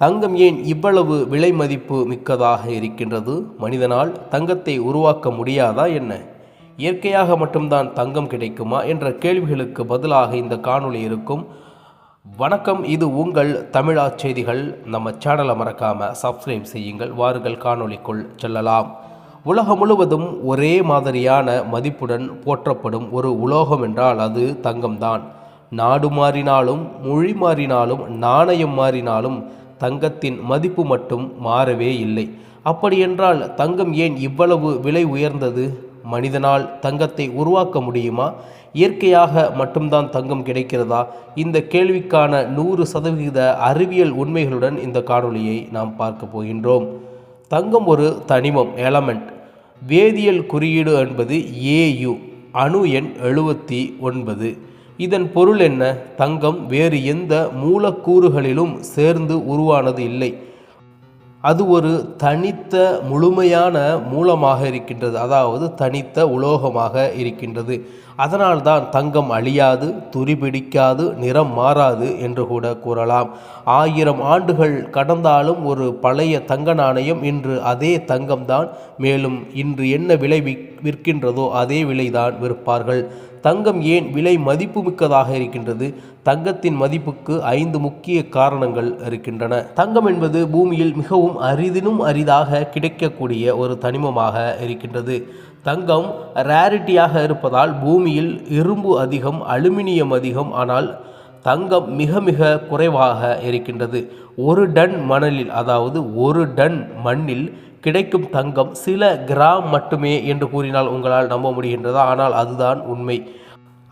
தங்கம் ஏன் இவ்வளவு விலை மதிப்பு மிக்கதாக இருக்கின்றது? மனிதனால் தங்கத்தை உருவாக்க முடியாதா என்ன? இயற்கையாக மட்டும்தான் தங்கம் கிடைக்குமா? என்ற கேள்விகளுக்கு பதிலாக இந்த காணொளி இருக்கும். வணக்கம் இது உங்கள் தமிழா செய்திகள். நம்ம சேனலை மறக்காமல் சப்ஸ்கிரைப் செய்யுங்கள். வாருங்கள் காணொளிக்குள் செல்லலாம். உலகம் முழுவதும் ஒரே மாதிரியான மதிப்புடன் போற்றப்படும் ஒரு உலோகம் என்றால் அது தங்கம்தான். நாடு மாறினாலும் மொழி மாறினாலும் நாணயம் மாறினாலும் தங்கத்தின் மதிப்பு மட்டும் மாறவே இல்லை. அப்படியென்றால் தங்கம் ஏன் இவ்வளவு விலை உயர்ந்தது? மனிதனால் தங்கத்தை உருவாக்க முடியுமா? இயற்கையாக மட்டும்தான் தங்கம் கிடைக்கிறதா? இந்த கேள்விக்கான நூறு சதவிகித அறிவியல் உண்மைகளுடன் இந்த காணொளியை நாம் பார்க்க போகின்றோம். தங்கம் ஒரு தனிமம் எலமெண்ட் வேதியியல் குறியீடு என்பது ஏயு அணு எண் எழுபத்தி ஒன்பது. இதன் பொருள் என்ன? தங்கம் வேறு எந்த மூலக்கூறுகளிலும் சேர்ந்து உருவானது இல்லை. அது ஒரு தனித்த முழுமையான மூலமாக இருக்கின்றது. அதாவது தனித்த உலோகமாக இருக்கின்றது. அதனால்தான் தங்கம் அழியாது துரிபிடிக்காது நிறம் மாறாது என்று கூட கூறலாம். ஆயிரம் ஆண்டுகள் கடந்தாலும் ஒரு பழைய தங்க நாணயம் இன்று அதே தங்கம்தான். மேலும் இன்று என்ன விலை விற்- விற்கின்றதோ அதே விலைதான் விற்பார்கள். தங்கம் ஏன் விலை மதிப்புமிக்கதாக இருக்கின்றது? தங்கத்தின் மதிப்புக்கு ஐந்து முக்கிய காரணங்கள் இருக்கின்றன. தங்கம் என்பது பூமியில் மிகவும் அரிதினும் அரிதாக கிடைக்கக்கூடிய ஒரு தனிமமாக இருக்கின்றது. தங்கம் ரேரிட்டியாக இருப்பதால் பூமியில் இரும்பு அதிகம் அலுமினியம் அதிகம் ஆனால் தங்கம் மிக மிக குறைவாக இருக்கின்றது. ஒரு டன் மணலில் அதாவது ஒரு டன் மண்ணில் கிடைக்கும் தங்கம் சில கிராம் மட்டுமே என்று கூறினால் உங்களால் நம்ப முடிகின்றதா? ஆனால் அதுதான் உண்மை.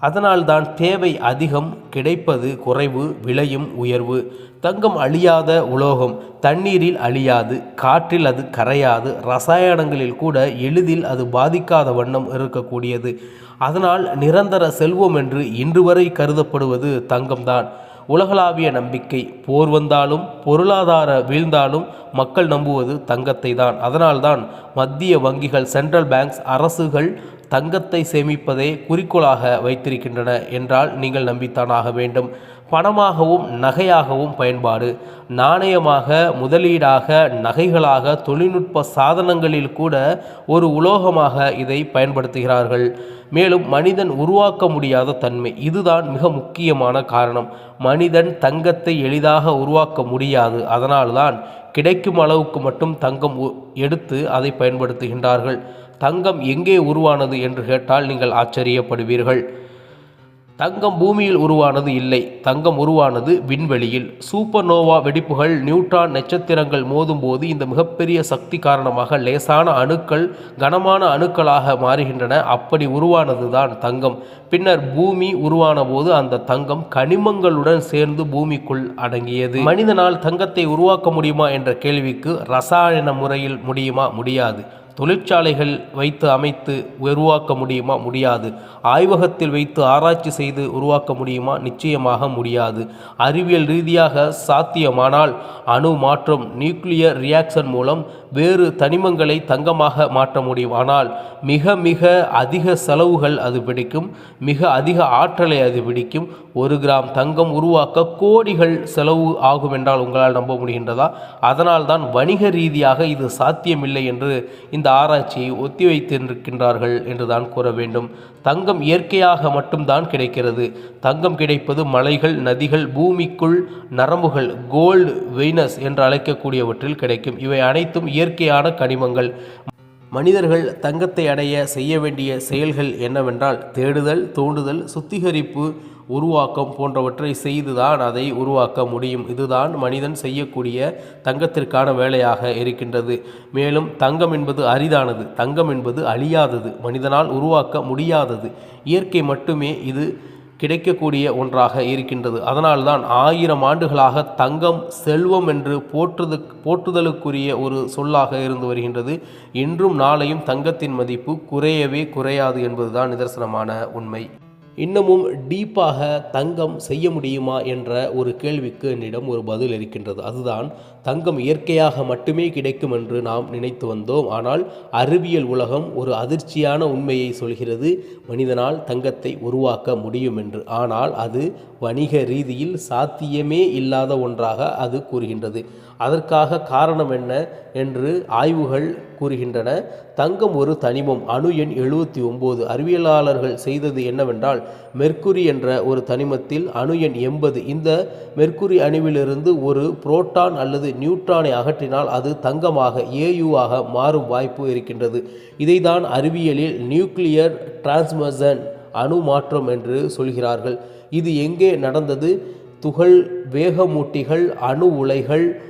அதனால்தான் தேவை அதிகம் கிடைப்பது குறைவு விலையும் உயர்வு. தங்கம் அழியாத உலோகம் தண்ணீரில் அழியாது காற்றில் அது கரையாது ரசாயனங்களில் கூட எளிதில் அது பாதிக்காத வண்ணம் இருக்கக்கூடியது. அதனால் நிரந்தர செல்வம் என்று இன்று வரை கருதப்படுவது தங்கம்தான். உலகளாவிய நம்பிக்கை. போர் வந்தாலும் பொருளாதார வீழ்ந்தாலும் மக்கள் நம்புவது தங்கத்தை தான் அதனால்தான் மத்திய வங்கிகள் சென்ட்ரல் பேங்க்ஸ் அரசுகள் தங்கத்தை சேமிப்பதை குறிக்கோளாக வைத்திருக்கின்றன என்றால் நீங்கள் நம்பித்தானாக வேண்டும். பணமாகவும் நகையாகவும் பயன்பாடு. நாணயமாக முதலீடாக நகைகளாக தொழில்நுட்ப சாதனங்களில் கூட ஒரு உலோகமாக இதை பயன்படுத்துகிறார்கள். மேலும் மனிதன் உருவாக்க முடியாத தன்மை. இதுதான் மிக முக்கியமான காரணம். மனிதன் தங்கத்தை எளிதாக உருவாக்க முடியாது. அதனால்தான் கிடைக்கும் அளவுக்கு மட்டும் தங்கம் உ- எடுத்து அதை பயன்படுத்துகின்றார்கள். தங்கம் எங்கே உருவானது என்று கேட்டால் நீங்கள் ஆச்சரியப்படுவீர்கள். தங்கம் பூமியில் உருவானது இல்லை. தங்கம் உருவானது விண்வெளியில். சூப்பர்னோவா வெடிப்புகள் நியூட்ரான் நட்சத்திரங்கள் மோதும்போது இந்த மிகப்பெரிய சக்தி காரணமாக லேசான அணுக்கள் கனமான அணுக்களாக மாறுகின்றன. அப்படி உருவானது தான் தங்கம். பின்னர் பூமி உருவான போது அந்த தங்கம் கனிமங்களுடன் சேர்ந்து பூமிக்குள் அடங்கியது. மனிதனால் தங்கத்தை உருவாக்க முடியுமா என்ற கேள்விக்கு ரசாயன முறையில் முடியுமா? முடியாது. தொழிற்சாலைகள் வைத்து அமைத்து உருவாக்க முடியுமா? முடியாது. ஆய்வகத்தில் வைத்து ஆராய்ச்சி செய்து உருவாக்க முடியுமா? நிச்சயமாக முடியாது. அறிவியல் ரீதியாக சாத்தியமானால் அணு மாற்றம் நியூக்ளியர் ரியாக்ஷன் மூலம் வேறு தனிமங்களை தங்கமாக மாற்ற முடியும். ஆனால் மிக மிக அதிக செலவுகள் அது பிடிக்கும். மிக அதிக ஆற்றலை அது பிடிக்கும். ஒரு கிராம் தங்கம் உருவாக்க கோடிகள் செலவு ஆகும் என்றால் உங்களால் நம்ப முடிகின்றதா? அதனால்தான் வணிக ரீதியாக இது சாத்தியமில்லை என்று இந்த இந்த ஆராய்ச்சியை ஒத்திவைத்திருக்கின்றார்கள் என்றுதான் கூற வேண்டும். தங்கம் இயற்கையாக மட்டும்தான் கிடைக்கிறது. தங்கம் கிடைப்பது மலைகள் நதிகள் பூமிக்குள் நரம்புகள் கோல்டு வெய்னஸ் என்று அழைக்கக்கூடியவற்றில் கிடைக்கும். இவை அனைத்தும் இயற்கையான கனிமங்கள். மனிதர்கள் தங்கத்தை அடைய செய்ய வேண்டிய செயல்கள் என்னவென்றால் தேடுதல் தோண்டுதல் சுத்திகரிப்பு உருவாக்கம் போன்றவற்றை செய்துதான் அதை உருவாக்க முடியும். இதுதான் மனிதன் செய்யக்கூடிய தங்கத்திற்கான வேலையாக இருக்கின்றது. மேலும் தங்கம் என்பது அரிதானது தங்கம் என்பது அழியாதது மனிதனால் உருவாக்க முடியாதது. இயற்கை மட்டுமே இது கிடைக்கக்கூடிய ஒன்றாக இருக்கின்றது. அதனால்தான் ஆயிரம் ஆண்டுகளாக தங்கம் செல்வம் என்று போற்றுது போற்றுதலுக்குரிய ஒரு சொல்லாக இருந்து வருகின்றது. இன்றும் நாளையும் தங்கத்தின் மதிப்பு குறையவே குறையாது என்பதுதான் நிதர்சனமான உண்மை. இன்னமும் டீப்பாக தங்கம் செய்ய முடியுமா என்ற ஒரு கேள்விக்கு என்னிடம் ஒரு பதில் இருக்கின்றது. அதுதான் தங்கம் இயற்கையாக மட்டுமே கிடைக்கும் என்று நாம் நினைத்து வந்தோம். ஆனால் அறிவியல் உலகம் ஒரு அதிர்ச்சியான உண்மையை சொல்கிறது. மனிதனால் தங்கத்தை உருவாக்க முடியும் என்று. ஆனால் அது வணிக ரீதியில் சாத்தியமே இல்லாத ஒன்றாக அது கூறுகின்றது. அதற்காக காரணம் என்ன என்று ஆய்வுகள் கூறுகின்றன. தங்கம் ஒரு தனிமம். அணு எண் எழுபத்தி ஒம்பது அறிவியலாளர்கள் செய்தது என்னவென்றால் மெர்க்குரி என்ற ஒரு தனிமத்தில் அணு எண் எண்பது. இந்த மெர்க்குரி அணுவிலிருந்து ஒரு புரோட்டான் அல்லது நியூட்ரானை அகற்றினால் அது தங்கமாக ஏயுவாக மாறும் வாய்ப்பு இருக்கின்றது. இதைதான் அறிவியலில் நியூக்ளியர் டிரான்ஸ்மசன் அணு மாற்றம் என்று சொல்கிறார்கள். இது எங்கே நடந்தது? துகள் வேகமூட்டிகள் அணு உலைகள்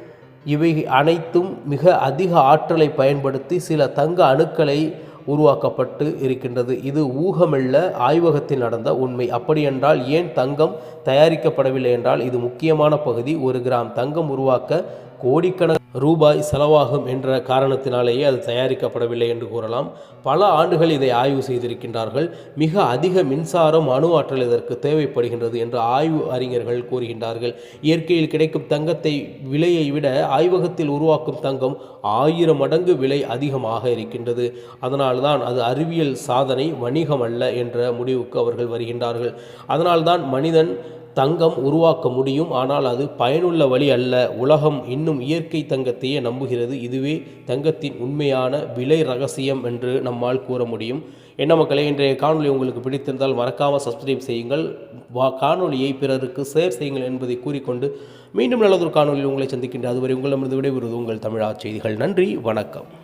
இவை அனைத்தும் மிக அதிக ஆற்றலை பயன்படுத்தி சில தங்க அணுக்களை உருவாக்கப்பட்டு இருக்கின்றது. இது ஊகமெல்ல ஆய்வகத்தில் நடந்த உண்மை. அப்படியென்றால் ஏன் தங்கம் தயாரிக்கப்படவில்லை என்றால் இது முக்கியமான பகுதி. ஒரு கிராம் தங்கம் உருவாக்க கோடிக்கணக்கு ரூபாய் செலவாகும் என்ற காரணத்தினாலேயே அது தயாரிக்கப்படவில்லை என்று கூறலாம். பல ஆண்டுகள் இதை ஆய்வு செய்திருக்கின்றார்கள். மிக அதிக மின்சாரம் அணு ஆற்றல் இதற்கு தேவைப்படுகின்றது என்று ஆய்வு அறிஞர்கள் கூறுகின்றார்கள். இயற்கையில் கிடைக்கும் தங்கத்தை விலையை விட ஆய்வகத்தில் உருவாக்கும் தங்கம் ஆயிரம் மடங்கு விலை அதிகமாக இருக்கின்றது. அதனால்தான் அது அறிவியல் சாதனை வணிகம் அல்ல என்ற முடிவுக்கு அவர்கள் வருகின்றார்கள். அதனால்தான் மனிதன் தங்கம் உருவாக்க முடியும். ஆனால் அது பயனுள்ள வழி அல்ல. உலகம் இன்னும் இயற்கை தங்கத்தையே நம்புகிறது. இதுவே தங்கத்தின் உண்மையான விலை ரகசியம் என்று நம்மால் கூற முடியும். என்ன மக்களே இன்றைய காணொலி உங்களுக்கு பிடித்திருந்தால் மறக்காமல் சப்ஸ்கிரைப் செய்யுங்கள். வா காணொலியை பிறருக்கு ஷேர் செய்யுங்கள் என்பதை கூறிக்கொண்டு மீண்டும் நல்லதொரு காணொலியில் உங்களை சந்திக்கின்ற அதுவரை உங்களிடமிருந்து விடைபெறுவது உங்கள் தமிழா செய்திகள். நன்றி வணக்கம்.